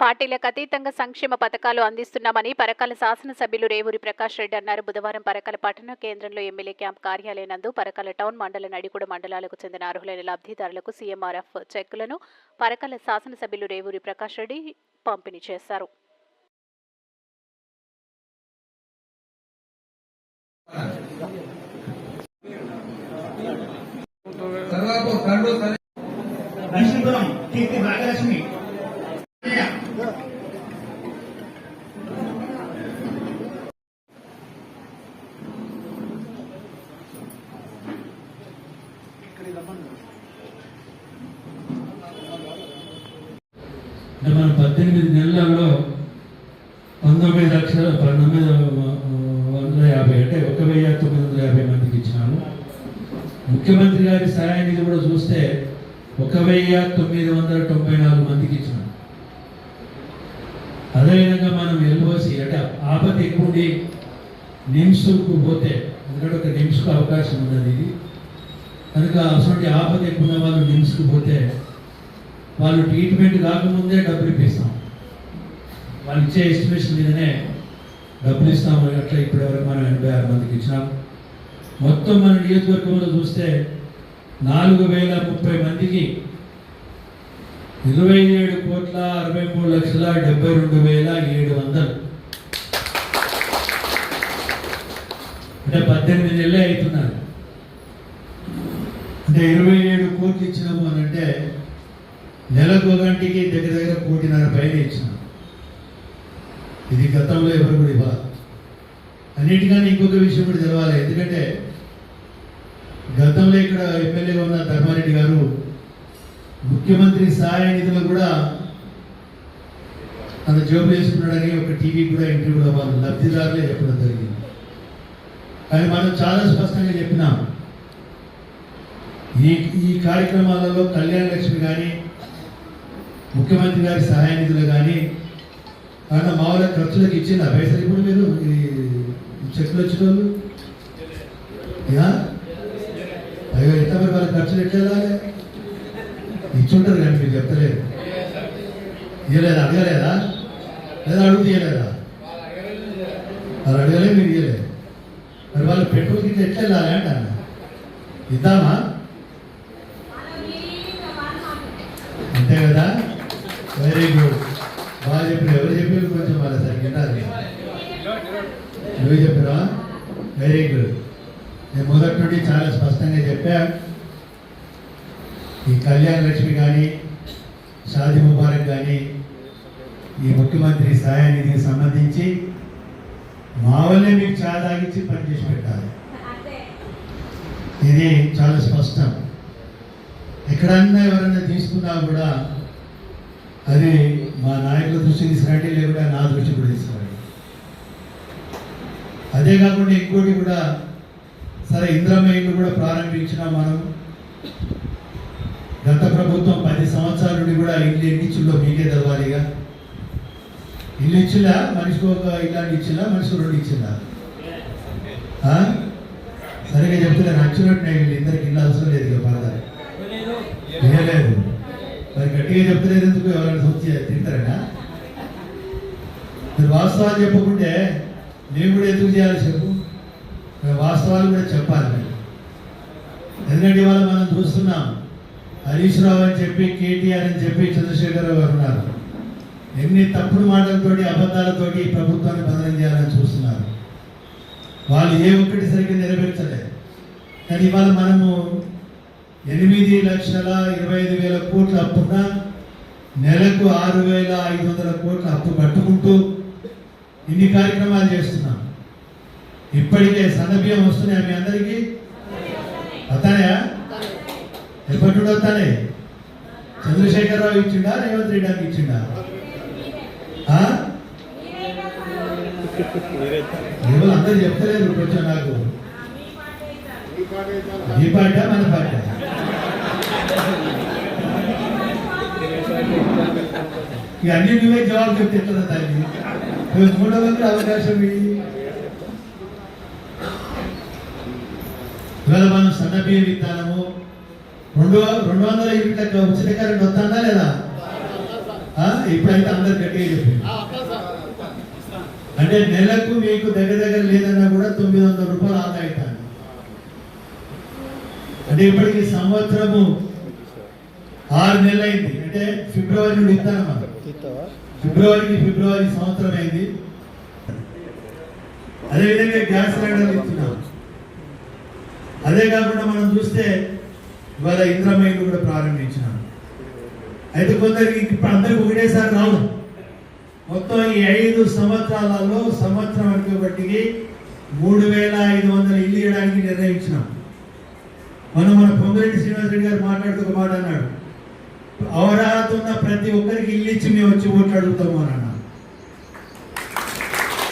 పార్టీలకు అతీతంగా సంక్షేమ పథకాలు అందిస్తున్నామని పరకాల శాసనసభ్యులు రేవూరి ప్రకాష్ రెడ్డి అన్నారు. బుధవారం పరకాల పట్టణ కేంద్రంలో ఎమ్మెల్యే క్యాంప్ కార్యాలయం నందు పరకాల టౌన్ మండల నడికూడ మండలాలకు చెందిన అర్హులైన లబ్ధిదారులకు సీఎంఆర్ఎఫ్ చెక్కులను పరకాల శాసనసభ్యులు రేవూరి ప్రకాష్ రెడ్డి పంపిణీ చేశారు. లక్ష్మీపురం కీర్తి భాగ్యలక్ష్మి అంటే మనం పద్దెనిమిది నెలల్లో పంతొమ్మిది లక్షల పంతొమ్మిది వందల యాభై అంటే ఒక వెయ్యి తొమ్మిది వందల యాభై మందికి ఇచ్చినాము. ముఖ్యమంత్రి గారి సహాయ నిధి కూడా చూస్తే ఒక వెయ్యి తొమ్మిది వందల తొంభై నాలుగు మందికి ఇచ్చినాము. అదేవిధంగా మనం ఎల్ఓసి అంటే ఆపతి ఎక్కువ నిమ్స్కు పోతే ఎందుకంటే ఒక నిమ్స్కు అవకాశం ఉన్నది ఇది. కనుక అటువంటి ఆపద ఎక్కువ వాళ్ళు నిమ్స్కు పోతే వాళ్ళు ట్రీట్మెంట్ కాకముందే డబ్బులు ఇప్పిస్తాం. వాళ్ళు ఇచ్చే ఎస్టిమేషన్ మీదనే డబ్బులు ఇస్తాం అట్లా ఇప్పటివరకు మనం ఎనభై ఆరు మందికి ఇచ్చినాం మొత్తం మన నియోజకవర్గంలో చూస్తే నాలుగు వేల ముప్పై మందికి ఇరవై ఏడు కోట్ల అరవై మూడు లక్షల డెబ్బై రెండు వేల ఏడు వందలు. అంటే పద్దెనిమిది నెలలే అవుతున్నారు. అంటే ఇరవై ఏడు కోట్లు ఇచ్చినాము అని అంటే నెలకు గంటకి దగ్గర దగ్గర కోటిన్నర పైన ఇచ్చినాం. ఇది గతంలో ఎవరు కూడా ఇవ్వాలి. అన్నిటికన్నా ఇంకొక విషయం కూడా తెలవాలి. ఎందుకంటే గతంలో ఇక్కడ ఎమ్మెల్యేగా ఉన్న ధర్మారెడ్డి గారు ముఖ్యమంత్రి సహాయ నిధులు కూడా తన జోబు వేసుకున్నాడని ఒక టీవీ కూడా ఇంటర్వ్యూ అవ్వాలి వాళ్ళు లబ్ధిదారులే చెప్పడం జరిగింది. కానీ మనం చాలా స్పష్టంగా చెప్పినాం. ఈ ఈ కార్యక్రమాలలో కళ్యాణ లక్ష్మి కానీ ముఖ్యమంత్రి గారి సహాయ నిధులు కానీ కారణం మామూలుగా ఖర్చులకు ఇచ్చిన పైసలు ఇప్పుడు మీరు ఈ చెక్కులు వచ్చిన వాళ్ళు అయ్యో ఎంత మరి వాళ్ళ ఖర్చులు ఎట్లా ఇచ్చుంటారు కానీ మీరు చెప్తలేదు. ఇవ్వలేదా అడగలేదా? లేదా అడుగు తీయలేదా వాళ్ళు అడగలే మీరు ఇవ్వలేదు మరి వాళ్ళు పెట్రోల్ కింద ఎట్లా అంట ఇద్దామా? అంతే కదా? వెరీ గుడ్ బాగా చెప్పిన ఎవరు చెప్పారు? కొంచెం వాళ్ళ సరిగ్గా వినాలి. నువ్వు చెప్పరా? వెరీ గుడ్ నేను మొదటి నుండి చాలా స్పష్టంగా చెప్పా. ఈ కళ్యాణ లక్ష్మి కానీ షాది ముబారక్ కానీ ఈ ముఖ్యమంత్రి సహాయ నిధికి సంబంధించి మా వల్లే మీకు చాలా తాగించి పనిచేసి పెట్టాలి. ఇది చాలా స్పష్టం. ఎక్కడన్నా ఎవరైనా తీసుకున్నా కూడా అది మా నాయకుల దృష్టి తీసుకురండి లేకుండా నా దృష్టి కూడా తీసుకురండి అదే కాకుండా ఇంకోటి కూడా సరే ఇంద్రమ్మ ఇల్లు కూడా ప్రారంభించినా మనం గత ప్రభుత్వం పది సంవత్సరాల నుండి కూడా ఇల్లు ఎన్నిచ్చుల్లో మీకే తెలవాలిగా. ఇల్లు ఇచ్చిలా? మనిషికి ఒక ఇల్లాంటి ఇచ్చిలా? మనిషికి రెండు ఇచ్చిలా? సరిగ్గా సరిగా చెప్తున్నా నచ్చినట్టు నేను ఇద్దరికి ఇల్లు అవసరం లేదు ఇక బాధ లేదు. మరి గట్టిగా చెప్తలేదు ఎందుకు ఎవరైనా వచ్చి తింటారనా? మీరు వాస్తవాలు చెప్పకుంటే నేను కూడా ఎందుకు చేయాలి చెప్పు? మరి వాస్తవాలు కూడా చెప్పాలి మీరు. ఎందుకంటే ఇవాళ మనం చూస్తున్నాం హరీష్ రావు అని చెప్పి కేటీఆర్ అని చెప్పి చంద్రశేఖరరావు గారు ఉన్నారు. ఎన్ని తప్పుడు మాటలతోటి అబద్ధాలతోటి ఈ ప్రభుత్వాన్ని బదనం చేయాలని చూస్తున్నారు. వాళ్ళు ఏ ఒక్కటి సరిగ్గా నెరవేర్చలేదు. కానీ ఇవాళ మనము ఎనిమిది లక్షల ఇరవై ఐదు వేల కోట్ల అప్పున్న నెలకు ఆరు వేల ఐదు వందల కోట్ల అప్పు కట్టుకుంటూ ఇన్ని కార్యక్రమాలు చేస్తున్నాం. ఇప్పటికే సన్నబియ్యం వస్తున్నాయా మీ అందరికీ? వస్తాయా ఎప్పటి నుండి వస్తానే చంద్రశేఖరరావు ఇచ్చిండా రేవంత్ రెడ్డి గారికి ఇచ్చిండా? అందరు చెప్తలేరు కొంచెం నాకు. ఈ పాట మన పాట. ఇక అన్ని నువ్వే జవాబు చెప్తే తల్లి నువ్వు మూడో వందల అవకాశం ఇవాళ మనం సన్న బియ్యం విత్తానము రెండు రెండు వందల యూనిట్ల ఉచిత కరెంట్ వస్తుందా లేదా? ఇప్పుడైతే అందరు గట్టిగా చెప్పింది అంటే నెలకు మీకు దగ్గర దగ్గర లేదన్నా కూడా తొమ్మిది వందల రూపాయలు ఆదా అవుతాను అంటే ఇప్పటికి సంవత్సరము? ఆరు నెలలైంది. అయింది అంటే ఫిబ్రవరి నుండి ఇస్తాను మనం ఫిబ్రవరికి ఫిబ్రవరి సంవత్సరం అయింది అదేవిధంగా గ్యాస్ సిలిండర్లు ఇస్తున్నాం అదే కాకుండా మనం చూస్తే ఇవాళ ఇంద్రమయ్యలు కూడా ప్రారంభించినాం అయితే కొందరికి ఇప్పుడు అందరికి ఒకటేసారి రావు మొత్తం ఈ ఐదు సంవత్సరాలలో సంవత్సరం బట్టి మూడు వేల ఐదు వందల ఇల్లు ఇవ్వడానికి నిర్ణయించినాం. మనం మన పొంగిరెడ్డి శ్రీనివాసరెడ్డి గారు మాట్లాడుతూ ఒక మాట అన్నాడు. అవరాహత ఉన్న ప్రతి ఒక్కరికి ఇల్లు ఇచ్చి మేము వచ్చి ఓట్లు అడుగుతాము అన్నాడు.